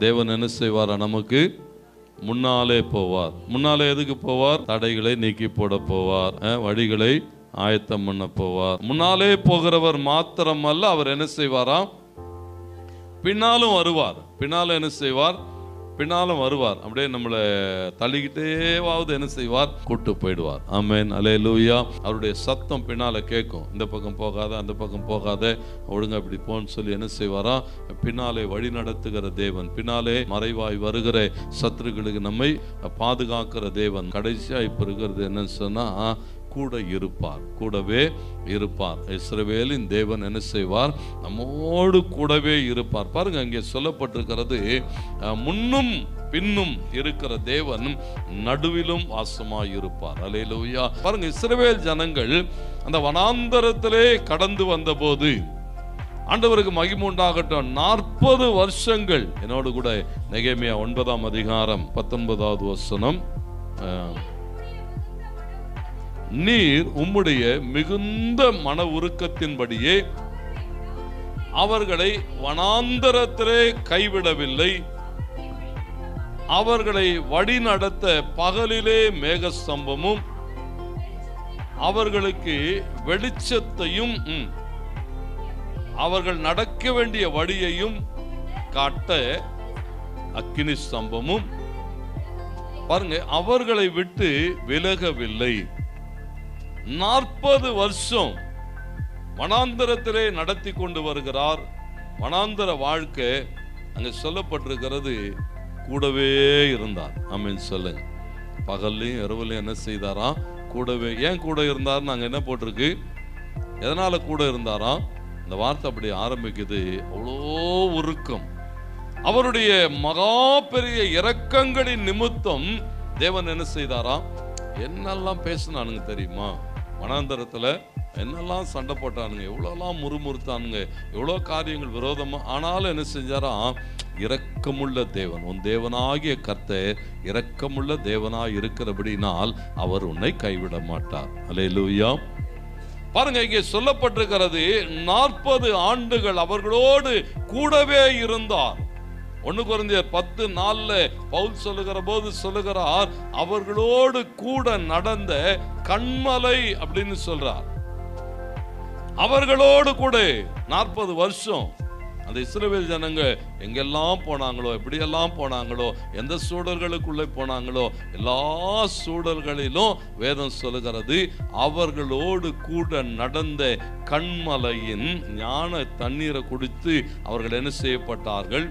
தேவன் என்ன செய்வாரா? நமக்கு முன்னாலே போவார். முன்னாலே எதுக்கு போவார்? தடைகளை நீக்கி போட போவார். அஹ், வழிகளை ஆயத்தம் பண்ண போவார். முன்னாலே போகிறவர் மாத்திரமல்ல அவர் என்ன செய்வாராம்? பின்னாலும் வருவார். பின்னாலும் என்ன செய்வார்? பின்னாலும் வருவார். அப்படியே நம்மளை தள்ளிக்கிட்டேவாவது என்ன செய்வார்? கூட்டு போயிடுவார். ஆமேன். அலே லூயா அவருடைய சத்தம் பின்னால் கேட்கும். இந்த பக்கம் போகாத அந்த பக்கம் போகாத ஒழுங்கா இப்படி போன்னு சொல்லி என்ன செய்வாரா? பின்னாலே வழி நடத்துகிற தேவன். பின்னாலே மறைவாய் வருகிற சத்துருக்களுக்கு நம்மை பாதுகாக்கிற தேவன். கடைசியாக இப்போ இருக்கிறது என்னன்னு சொன்னால் கூட இருப்பார். கூடவே இருப்பார். இஸ்ரவேலின் தேவன் என்ன செய்வார்? நம்மோடு கூடவே இருப்பார். பாருங்க அங்கே சொல்லப்பட்டிருக்கிறது அஹ், முன்னும் பின்னும் இருக்கிற தேவன் நடுவிலும் வாசமாயிருப்பார். அலையிலூயா பாருங்க இஸ்ரவேல் ஜனங்கள் அந்த வனாந்தரத்திலே கடந்து வந்தபோது ஆண்டவருக்கு மகிமை உண்டாகட்டும். நாற்பது வருஷங்கள் என்னோடு கூட நெகேமியா ஒன்பதாம் அதிகாரம் பத்தொன்பதாவது வசனம் நீர் உம்முடைய மிகுந்த மன உருக்கத்தின்படியே அவர்களை வனாந்தரத்திலே கைவிடவில்லை. அவர்களை வழி நடத்த பகலிலே மேகஸ்தம்பமும் அவர்களுக்கு வெளிச்சத்தையும் அவர்கள் நடக்க வேண்டிய வழியையும் காட்ட அக்கினி ஸ்தம்பமும். பாருங்க அவர்களை விட்டு விலகவில்லை. நாற்பது வருஷம் வனாந்தரத்திலே நடத்தி கொண்டு வருகிறார். வனாந்தர வாழ்க்கை அங்கே சொல்லப்பட்டிருக்கிறது. கூடவே இருந்தார். ஆமென் சொல்லுங்க. பகல்லையும் இரவுலையும் என்ன செய்தாராம் கூடவே ஏன் கூட இருந்தார் நாங்கள் என்ன போட்டிருக்கு? எதனால் கூட இருந்தாராம் இந்த வார்த்தை அப்படி ஆரம்பிக்குது. அவ்வளோ உருக்கம். அவருடைய மகா பெரிய இரக்கங்களின் நிமித்தம் தேவன் என்ன செய்தாராம் என்னெல்லாம் பேசினானுங்க தெரியுமா? வனாந்தரத்துல என்னெல்லாம் சண்டை போட்டானுங்க எவ்வளோலாம் முறுமுறுத்தானுங்க எவ்வளோ காரியங்கள் விரோதமாக ஆனாலும் என்ன செஞ்சாராம் இரக்கமுள்ள தேவன் உன் தேவனாகிய கர்த்தர் இரக்கமுள்ள தேவனாக இருக்கிறபடினால் அவர் உன்னை கைவிட மாட்டார். அல்லேலூயா பாருங்க இங்கே சொல்லப்பட்டிருக்கிறது நாற்பது ஆண்டுகள் அவர்களோடு கூடவே இருந்தார். ஒண்ணு குறைந்தர் பத்து நாள்ல பவுல் சொல்லுகிற போது சொல்லுகிறார் அவர்களோடு கூட நடந்த கண்மலை அப்படின்னு சொல்றார். அவர்களோடு கூட நாற்பது வருஷம் அந்த இஸ்ரவேல் ஜனங்க எங்கெல்லாம் போனாங்களோ எப்படியெல்லாம் போனாங்களோ எந்த சூழல்களுக்குள்ளே போனாங்களோ எல்லா சூழல்களிலும் வேதம் சொல்லுகிறது அவர்களோடு கூட நடந்த கண்மலையின் ஞான தண்ணீரை குடித்து அவர்கள் என்ன செய்யப்பட்டார்கள்?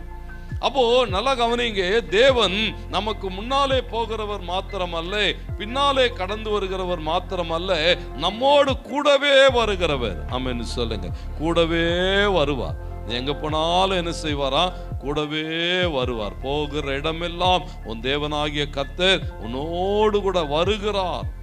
அப்போ நல்லா கவனிங்க தேவன் நமக்கு முன்னாலே போகிறவர் மாத்திரமல்ல பின்னாலே கடந்து வருகிறவர் மாத்திரமல்ல நம்மோடு கூடவே வருகிறவர். ஆமென்னு சொல்லுங்க. கூடவே வருவார். எங்க போனாலும் என்ன செய்வாரா? கூடவே வருவார். போகிற இடமெல்லாம் உன் தேவனாகிய கத்தர் உன்னோடு கூட வருகிறார்.